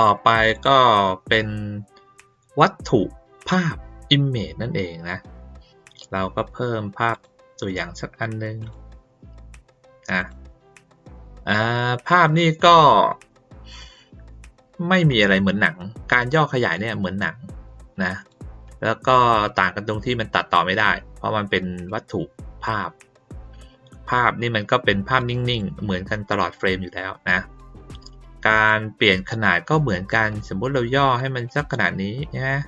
ต่อไปก็เป็นวัตถุภาพ image นั่นเองนะ เราก็เพิ่มภาพตัวอย่างสักอันหนึงอะอ่าภาพนี่ก็ ไม่มีอะไรเหมือนหนัง การย่อขยายเนี่ยเหมือนหนังนะ แล้วก็ต่างกันตรงที่มันตัดต่อไม่ได้ เพราะมันเป็นวัตถุภาพ ภาพนี่มันก็เป็นภาพนิ่งๆ เหมือนกันตลอดเฟรมอยู่แล้วนะ การเปลี่ยนขนาดก็เหมือนกันสมมุติเราย่อให้มันสักขนาดนี้นะ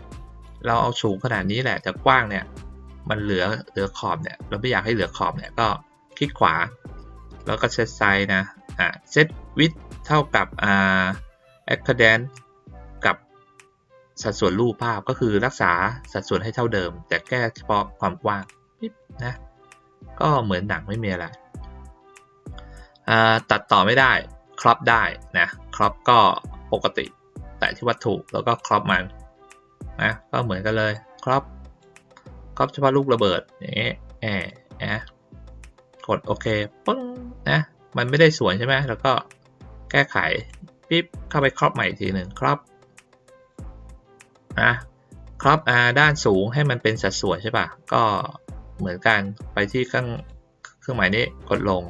เราเอาสูงขนาดนี้แหละแต่กว้างเนี่ยมันเหลือเหลือขอบเนี่ยเราไม่อยากให้เหลือขอบเนี่ยก็คลิกขวา แล้วก็เซตไซส์นะอ่าเซตวิดเท่ากับอ่า a c c o r d a n กับสัดส่วนรูปภาพก็คือรักษาสัดส่วนให้เท่าเดิม แต่แก้เฉพาะความกว้างปิ๊บนะก็เหมือนหนังไม่มีอะไรอ่าตัดต่อไม่ได้ครอปได้นะ ครอปก็ปกติ แต่ที่วัตถุแล้วก็ครอปมันนะก็เหมือนกันเลยครอปครอปเฉพาะลูกระเบิดอย่างเงี้ยแอะแอะกดโอเคปึ้งนะมันไม่ได้สวยใช่ไหมแล้วก็แก้ไขปิ๊บเข้าไปครอปใหม่อีกทีหนึ่งครอปนะครอปอ่าด้านสูงให้มันเป็นสัดส่วนใช่ปะก็เหมือนกันไปที่เครื่องเครื่องหมายนี้กดลง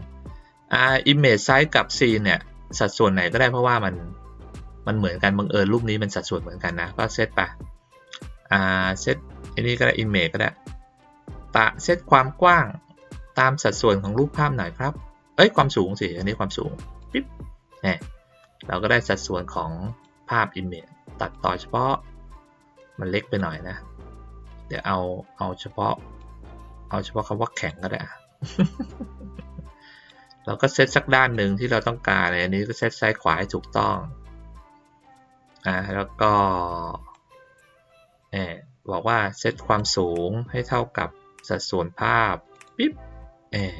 อ่า image size กับ scene เนี่ย สัดส่วนไหนก็ได้เพราะว่ามันมันเหมือนกันบังเอิญรูปนี้มันสัดส่วนเหมือนกันนะก็เซตไปอ่าเซตอันนี้ก็ได้ image ก็ได้ตะเซตความกว้างตามสัดส่วนของรูปภาพหน่อยครับ เอ้ยความสูงสิอันนี้ความสูงปิ๊บเนี่ยเราก็ได้สัดส่วนของภาพ image ตัดต่อเฉพาะมันเล็กไปหน่อยนะ เดี๋ยวเอาเอาเฉพาะ เอาเฉพาะคำว่าแข็งก็ได้อะ เราก็เซตสักด้านหนึ่งที่เราต้องการอันนี้ก็เซตซ้ายขวาให้ถูกต้องอ่าแล้วก็เออบอกว่าเซตความสูงให้เท่ากับสัดส่วนภาพปิ๊บเออ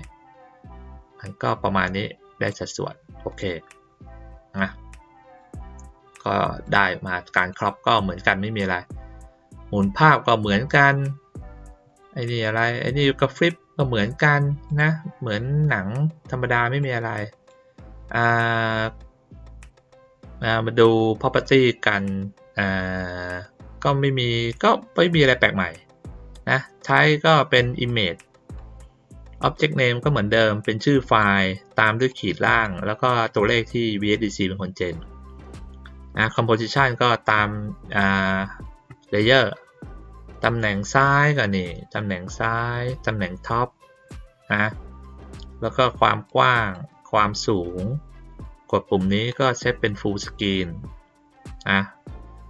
มันก็ประมาณนี้ได้สัดส่วนโอเคนะก็ได้มาการครอปก็เหมือนกันไม่มีอะไร หมุนภาพก็เหมือนกันไอ้นี่อะไรไอ้นี่ก็ฟลิป ก็เหมือนกันนะ เหมือนหนังธรรมดาไม่มีอะไร อ่ามาดู property กัน อ่า ก็ไม่มี ก็ไม่มีอะไรแปลกใหม่ นะ ใช้ก็เป็น image object name ก็เหมือนเดิม เป็นชื่อไฟล์ตามด้วยขีดล่าง แล้วก็ตัวเลขที่ VSDC เป็นคนเจนนะ composition ก็ตาม อ่า layer ตำแหน่งซ้ายก็นี่ตำแหน่งซ้าย ตำแหน่งท็อปนะแล้วก็ความกว้างความสูง กดปุ่มนี้ก็เซตเป็น full screen นะ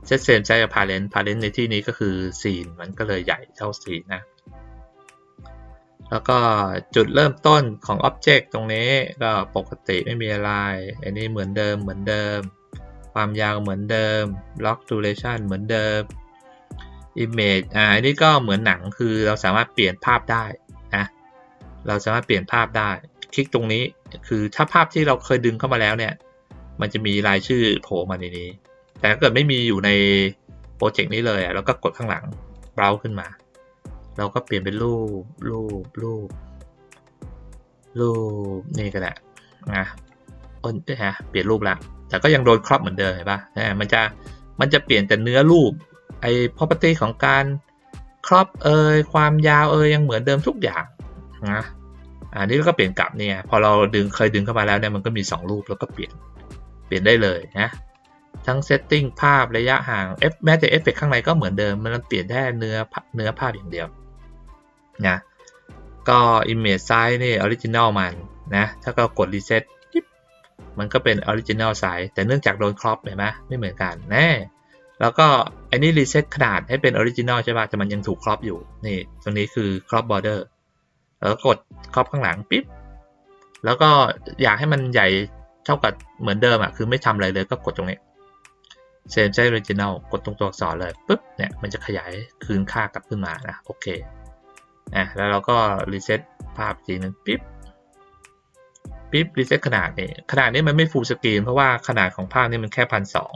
เซตเซมใช้กับ parent parent ในที่นี้ก็คือ scene มันก็เลยใหญ่เท่า scene นะแล้วก็จุดเริ่มต้นของ Object ตรงนี้ก็ปกติไม่มีอะไร อันนี้เหมือนเดิมเหมือนเดิม ความยาวเหมือนเดิม Lock Duration เหมือนเดิม Image อ่าอันนี้ก็เหมือนหนังคือเราสามารถเปลี่ยนภาพได้นะเราสามารถเปลี่ยนภาพได้ คลิกตรงนี้คือถ้าภาพที่เราเคยดึงเข้ามาแล้วเนี่ย มันจะมีรายชื่อโผล่มาในนี้ แต่ถ้าเกิดไม่มีอยู่ในโปรเจกต์นี้เลยอะเราก็กดข้างหลังเบราว์ขึ้นมา เราก็เปลี่ยนเป็นรูปรูปรูปรูปนี่ก็ได้นะอ้นฮะเปลี่ยนรูปละแต่ก็ยังโดนครอบเหมือนเดิมเห็นปะนะมันจะมันจะเปลี่ยนแต่เนื้อรูป ไอ้ property ของการครอบเอยความยาวเอยยังเหมือนเดิมทุกอย่างนะอันนี้เราก็เปลี่ยนกลับเนี่ยพอเราดึงเคยดึงเข้ามาแล้วเนี่ยมันก็มี 2 รูปแล้วก็เปลี่ยนเปลี่ยนได้เลยนะทั้งเซตติ้งภาพระยะห่างเอฟแม้แต่เอฟเฟกข้างในก็เหมือนเดิม มันเปลี่ยนแค่เนื้อเนื้อภาพอย่างเดียวนะก็ image size นี่ original มันนะถ้าก็กด reset มันก็เป็น original size แต่เนื่องจากโดนครอปเห็นไหมไม่เหมือนกันแน่ แล้วก็อันนี้ reset ขนาดให้เป็น original ใช่ป่ะ แต่มันยังถูกครอปอยู่ นี่ตรงนี้คือ crop border แล้วกดครอปข้างหลังปิ๊บ แล้วก็อยากให้มันใหญ่เท่ากับเหมือนเดิมอะคือไม่ทำอะไรเลยก็กดตรงนี้ same size original กดตรงตัวอักษรเลยปุ๊บเนี่ยมันจะขยายคืนค่ากลับขึ้นมานะโอเคอะแล้วเราก็ reset ภาพทีนึงปิ๊บปิ๊บ reset ขนาดนี่ขนาดนี้มันไม่ full screen เพราะว่าขนาดของภาพนี่มันแค่พันสอง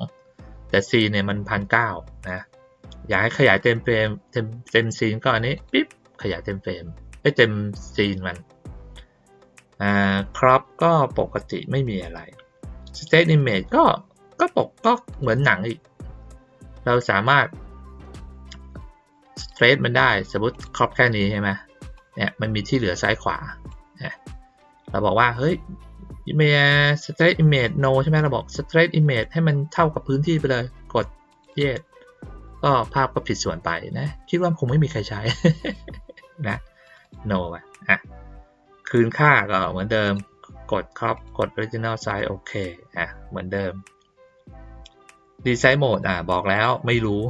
แต่ C เนี่ยมันพันเก้านะ อยากให้ขยายเต็มเฟรมเต็มเต็มซีนก็อันนี้ปิ๊บขยายเต็มเฟรมไอ้เต็มซีนมันอ่า crop ก็ปกติไม่มีอะไร state image ก็ก็ปกก็เหมือนหนังอีก เราสามารถสเตรทมันได้สมมติครอบแค่นี้ใช่ไหมเนี่ยมันมีที่เหลือซ้ายขวา เราบอกว่าเฮ้ย image straight image no ใช่ไหมเราบอก straight image ให้มันเท่ากับพื้นที่ไปเลย กด yes ก็ภาพก็ผิดส่วนไปนะ คิดว่าคงไม่มีใครใช้นะ no อะ คืนค่าก็เหมือนเดิม กดครอบกด original size โอเค อะ เหมือนเดิม design mode อะ บอกแล้วไม่รู้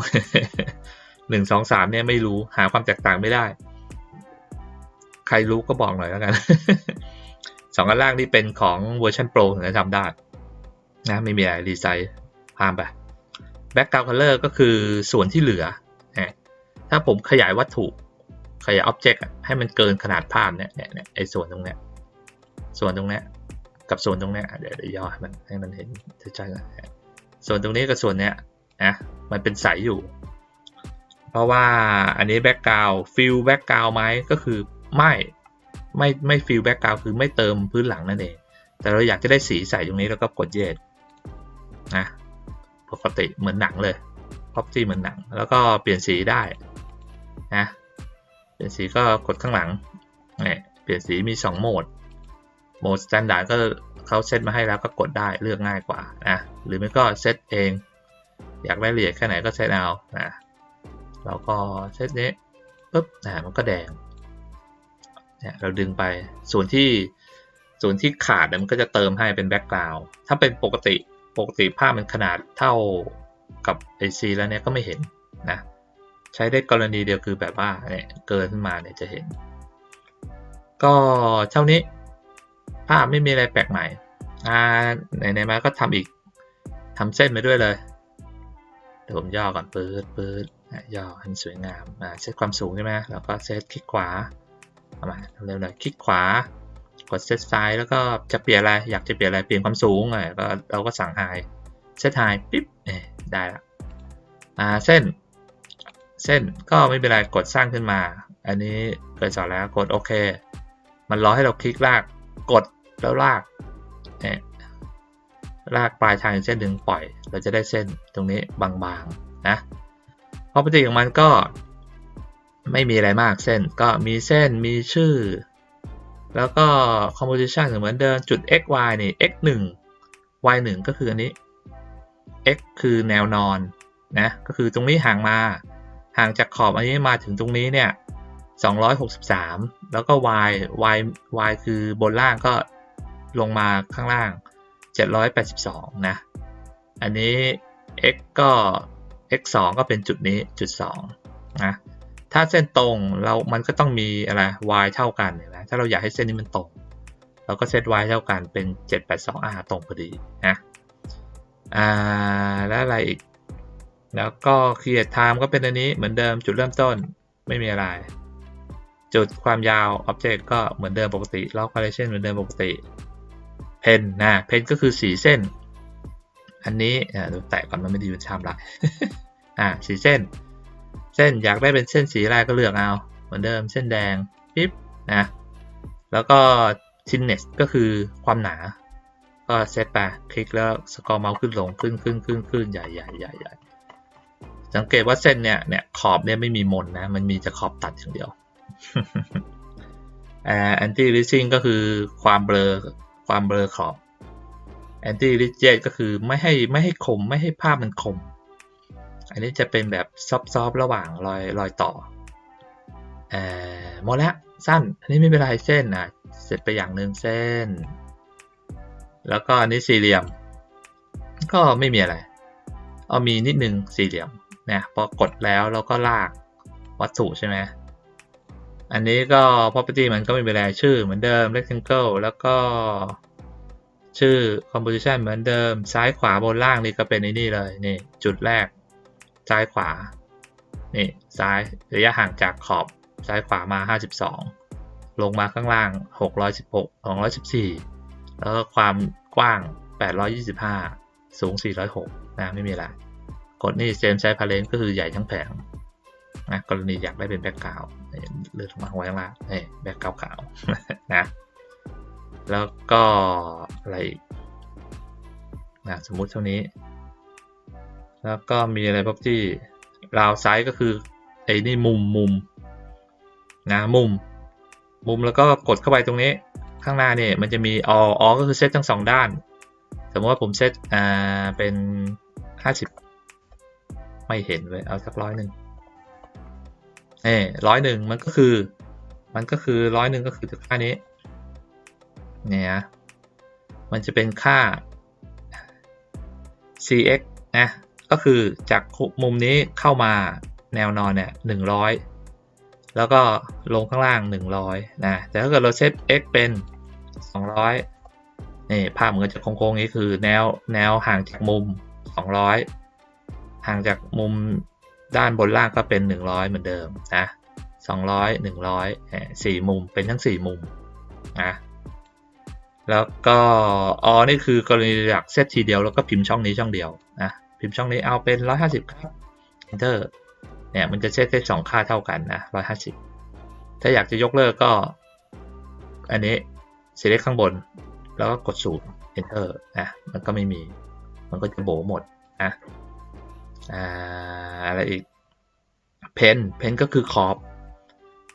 หนึ่งสองสามเนี่ยไม่รู้ หาความแตกต่างไม่ได้ ใครรู้ก็บอกหน่อยแล้วกัน สองอันล่างนี่เป็นของเวอร์ชันโปรถึงจะทำได้นะไม่มีอะไรดีไซน์พามไป background color ก็คือส่วนที่เหลือนะถ้าผมขยายวัตถุขยาย object อะให้มันเกินขนาดภาพเนี่ยเนี่ยไอ้ส่วนตรงเนี้ยส่วนตรงเนี้ยกับส่วนตรงเนี้ยเดี๋ยวย่อให้มันให้มันเห็นชัดๆนะส่วนตรงนี้กับส่วนเนี้ยนะมันเป็นใสอยู่ เพราะว่าอันนี้ background fill background ไหมก็คือไม่ ไม่ไม่ fill background คือไม่เติมพื้นหลังนั่นเอง แต่เราอยากจะได้สีใสตรงนี้แล้วก็กด yes นะปกติเหมือนหนังเลย property เหมือนหนัง แล้วก็เปลี่ยนสีได้นะเปลี่ยนสีก็กดข้างหลังเนี่ยเปลี่ยนสีมี 2 โหมด โหมด standard ก็เขาเซตมาให้แล้วก็กดได้เลือกง่ายกว่านะหรือไม่ก็เซตเอง อยากได้ละเอียดแค่ไหนก็เซตเอานะเราก็เซตนี้ปุ๊บนะมันก็แดง เนี่ยเราดึงไปส่วนที่ส่วนที่ขาดเนี่ยมันก็จะเติมให้เป็นแบ็กกราวด์ถ้าเป็นปกติปกติภาพมันขนาดเท่ากับ AC แล้วเนี่ยก็ไม่เห็นนะใช้ได้กรณีเดียวคือแบบว่าเนี่ยเกินขึ้นมาเนี่ยจะเห็น ก็เท่านี้ภาพไม่มีอะไรแปลกใหม่อ่าไหนๆมาก็ทำอีกทำเส้นไปด้วยเลยเดี๋ยวผมย่อก่อนปืดปืดย่อให้สวยงามอ่าเซตความสูงใช่ไหมแล้วก็เซตคลิกขวา เอามาเร็วหน่อยคลิกขวากดเซตไซส์แล้วก็จะเปลี่ยนอะไร อยากจะเปลี่ยนอะไรเปลี่ยนความสูงอะก็เราก็สั่งไฮเซตไฮปิ๊บเอ่ได้ละอ่าเส้น เส้นก็ไม่เป็นไรกดสร้างขึ้นมา อันนี้เคยสอนแล้วกดโอเค มันรอให้เราคลิกลากกดแล้วลากเนี่ยลากปลายทางเส้นหนึ่งปล่อย เราจะได้เส้นตรงนี้บางๆนะพอปฏิของมันก็ ไม่มีอะไรมากเส้นก็มีเส้นมีชื่อ แล้วก็ composition เหมือนเดิมจุด x y นี่ x 1 y 1ก็คืออันนี้ x คือแนวนอนนะก็คือตรงนี้ห่างมาห่างจากขอบอันนี้มาถึงตรงนี้เนี่ย263 แล้วก็ y y y คือบนล่างก็ลงมาข้างล่าง 782 นะ อันนี้ x ก็ x 2ก็เป็นจุดนี้จุด2นะ ถ้าเส้นตรงเรามันก็ต้องมีอะไร y เท่ากันนไหมถ้าเราอยากให้เส้นนี้มันตรง เราก็เซต y เท่ากันเป็น 782อ่าตรงพอดีนะอ่าแล้วอะไรอีก แล้วก็ create time ก็เป็นอันนี้เหมือนเดิมจุดเริ่มต้นไม่มีอะไร จุดความยาว object ก็เหมือนเดิมปกติ lock variation เหมือนเดิมปกติ pen นะ pen ก็คือสีเส้น อันนี้อ่าดูแตะก่อนมันไม่ไดีเป็นชามละอ่าสีเส้น เส้นอยากได้เป็นเส้นสีอะไรก็เลือกเอา เหมือนเดิมเส้นแดงปิ๊บนะแล้วก็ thinness ก็คือความหนา ก็เซตไปคลิกแล้วสกอร์เมาส์ขึ้นลงขึ้นขึ้นขึ้นขึ้นใหญ่ใหญ่ใหญ่ใหญ่สังเกตว่าเส้นเนี่ยเนี่ยขอบเนี่ยไม่มีมนนะ มันมีแต่ขอบตัดอย่างเดียวแอ่า anti aliasing ก็คือความเบลอความเบลอขอบ anti rigid ก็คือไม่ให้ไม่ให้คมไม่ให้ภาพมันคม อันนี้จะเป็นแบบซอฟๆระหว่างรอยรอยต่อเอ่อหมดแล้วสั้น อันนี้ไม่เป็นไรเส้นนะเสร็จไปอย่างหนึ่งเส้น แล้วก็อันนี้สี่เหลี่ยม ก็ไม่มีอะไร เอามีนิดนึงสี่เหลี่ยมนะพอกดแล้วเราก็ลากวัตถุใช่ไหมอันนี้ก็ property มันก็ไม่เป็นไรชื่อเหมือนเดิม rectangle แล้วก็ชื่อ composition เหมือนเดิม ซ้ายขวาบนล่างนี่ก็เป็นในนี่เลยนี่จุดแรก ซ้ายขวา นี่ซ้ายระยะห่างจากขอบซ้ายขวามา 52 ลงมาข้างล่าง 616 214 แล้วก็ความกว้าง 825 สูง 406 นะ ไม่มีอะไร กดนี่เซมใช้พาเลนก็คือใหญ่ทั้งแผงนะกรณีอยากได้เป็นแบ็กกราวด์เลือกมาไว้ข้างล่างนี่แบ็กกราวด์ขาวนะ แล้วก็อะไรนะสมมุติเท่านี้ แล้วก็มีอะไร property ราวไซส์ก็คือไอ้นี่มุมมุมนะมุม มุมแล้วก็กดเข้าไปตรงนี้ข้างหน้าเนี่ยมันจะมี all all ก็คือเซตทั้งสองด้าน สมมติว่าผมเซตอ่าเป็น 50 ไม่เห็นเลยเอาสักร้อยหนึ่งเอ่ร้อยหนึ่งมันก็คือ มันก็คือร้อยหนึ่งก็คือค่านี้เนี่ยนะมันจะเป็นค่า cx นะ ก็คือจากมุมนี้เข้ามาแนวนอนเนี่ยหนึ่งร้อยแล้วก็ลงข้างล่างหนึ่งร้อยนะ แต่ถ้าเกิดเราเซต x เป็นสองร้อยนี่ภาพเหมันจะโค้งๆนี้คือแนวแนวห่างจากมุมสองร้อยห่างจากมุมด้านบนล่างก็เป็นหนึ่งร้อยเหมือนเดิมนะสองร้อยหนึ่งร้อยสี่มุมเป็นทั้งสี่มุมนะแล้วก็อ๋อนี่คือกรณีอยากเซตทีเดียวแล้วก็พิมพ์ช่องนี้ช่องเดียวนะ พิมพ์ช่องนี้เอาเป็น 150 ครับ enter เนี่ยมันจะเซตได้สองค่าเท่ากันนะ 150 ถ้าอยากจะยกเลิกก็ อันนี้ select ข้างบน แล้วก็กดสูตร enter นะมันก็ไม่มี มันก็จะโบหมดนะอ่าอะไรอีก pen pen ก็คือขอบ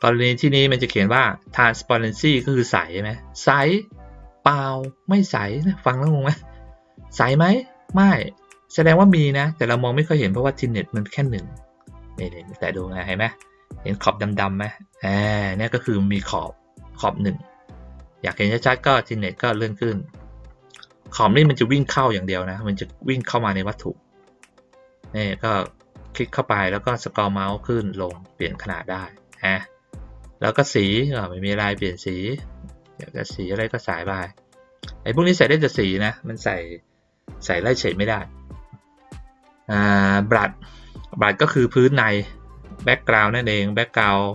กรณีที่นี้มันจะเขียนว่า transparency ก็คือใสใช่ไหมใสเปล่าไม่ใสนะฟังแล้วงงไหมใสไหมไม่ แสดงว่ามีนะ แต่เรามองไม่ค่อยเห็นเพราะว่าทินเน็ตมันแค่หนึ่งนี่นี่แต่ดูไงเห็นไหมเห็นขอบดำๆไหมอ่านี่ก็คือมีขอบขอบหนึ่งอยากเห็นชัดๆก็ทินเน็ตก็เลื่อนขึ้น ขอบนี่มันจะวิ่งเข้าอย่างเดียวนะ มันจะวิ่งเข้ามาในวัตถุนี่ก็คลิกเข้าไปแล้วก็สกอร์เมาส์ขึ้นลงเปลี่ยนขนาดได้ฮะแล้วก็สีไม่มีลายเปลี่ยนสีอยากจะสีอะไรก็สายไปไอ้พวกนี้ใส่ได้แต่สีนะ มันใส่ใส่ไล่เฉดไม่ได้ บลัดบลัดก็คือพื้นในแบ็กกราวน์นั่นเองแบ็กกราวน์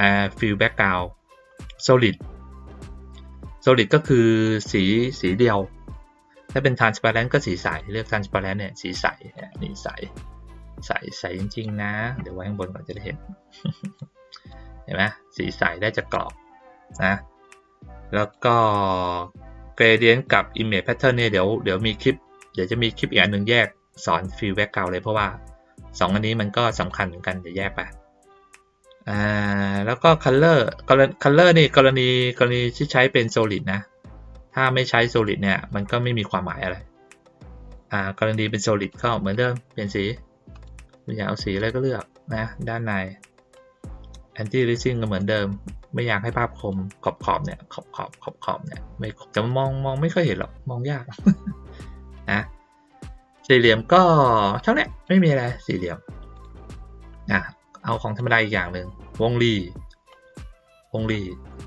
อ่าฟิลแบ็กกราวน์โซลิดโซลิดก็คือสีสีเดียว ถ้าเป็น transparent ก็สีใส เลือก transparent เนี่ยสีใสนี่ใสใสใสจริง ๆ นะ เดี๋ยวไว้ข้างบนก่อนจะได้เห็น เห็นไหมสีใสได้จากกรอบนะ แล้วก็ gradient กับ image pattern เนี่ยเดี๋ยวเดี๋ยวมีคลิป เดี๋ยวจะมีคลิปอีกอันหนึ่งแยก สอน fill background เลยเพราะว่า 2 อันนี้มันก็สำคัญเหมือนกันเดี๋ยวแยกไปอ่าแล้วก็ color color นี่กรณีกรณีที่ใช้เป็น solid นะ ถ้าไม่ใช้ solid เนี่ย มันก็ไม่มีความหมายอะไรอ่ากรณีเป็น solid ก็เหมือนเดิมเปลี่ยนสีอยากเอาสีอะไรก็เลือกนะ ด้านใน anti aliasing ก็เหมือนเดิม ไม่อยากให้ภาพคมขอบขอบเนี่ยขอบขอบขอบขอบเนี่ยไม่จะมองมองไม่ค่อยเห็นหรอกมองยากนะ สี่เหลี่ยมก็เท่านี้ไม่มีอะไรสี่เหลี่ยมอะเอาของธรรมดาอีกอย่างหนึ่งวงรีวงรี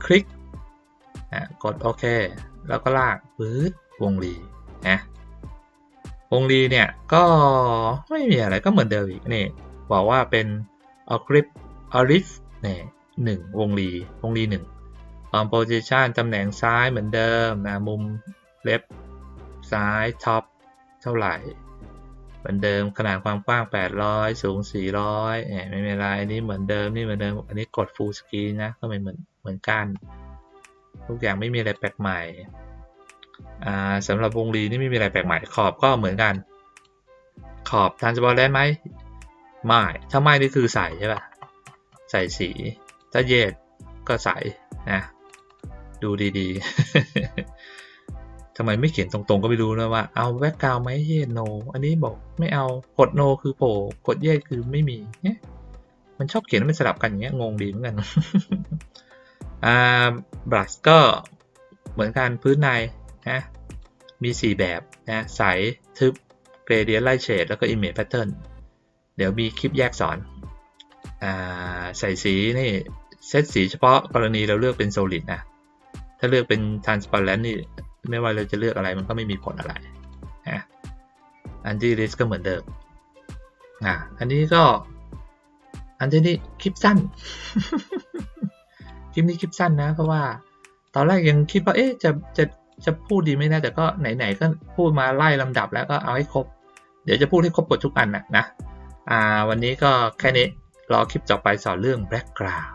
คลิกอะกดโอเค แล้วก็ลากปื๊ดวงรีนะวงรีเนี่ยก็ไม่มีอะไรก็เหมือนเดิมอีกนี่บอกว่าเป็นออกริปออริฟเนี่ยหนึ่งวงรีวงรีหนึ่งความโพซิชันตำแหน่งซ้ายเหมือนเดิมนะมุมเล็บซ้ายท็อปเท่าไหร่ เหมือนเดิมขนาดความกว้าง 800 สูง 400เนี่ยไม่เป็นไรอันนี้เหมือนเดิมนี่เหมือนเดิม อันนี้กด full screen นะก็ไม่เหมือนเหมือนกัน ทุกอย่างไม่มีอะไรแปลกใหม่อ่าสำหรับวงรีนี่ไม่มีอะไรแปลกใหม่ ขอบก็เหมือนกัน ขอบทานสปอร์ตไหมไม่ถ้าไม่นี่คือใส่ใช่ป่ะ ใส่สีถ้าเยดก็ใส่นะดูดีๆ ทำไมไม่เขียนตรงๆก็ไม่รู้นะว่าเอาแบ็กกราวไหมเยดโน อันนี้บอกไม่เอากดโนคือโผล่กดเยดคือไม่มีเนี่ยมันชอบเขียนมันสลับกันอย่างเงี้ยงงดีเหมือนกันอ่าบลัชก็เหมือนกันพื้นในนะมี 4 แบบนะใสทึบเกรเดียนไลท์เชดแล้วก็ image pattern เดี๋ยวมีคลิปแยกสอนอ่าใส่สีนี่เซตสีเฉพาะกรณีเราเลือกเป็น solid นะถ้าเลือกเป็น transparent นี่ ไม่ว่าเราจะเลือกอะไรมันก็ไม่มีผลอะไรนะ anti list ก็เหมือนเดิมอะอันนี้ก็ อันนี้คลิปสั้น คลิปนี้คลิปสั้นนะ เพราะว่า ตอนแรกยังคิดว่า เอ๊ะจะจะจะพูดดีไหมนะแต่ก็ไหนๆก็พูดมาไล่ลำดับแล้วก็เอาให้ครบ เดี๋ยวจะพูดให้ครบหมดทุกอันนะนะอ่าวันนี้ก็แค่นี้รอคลิปต่อไปสอนเรื่อง background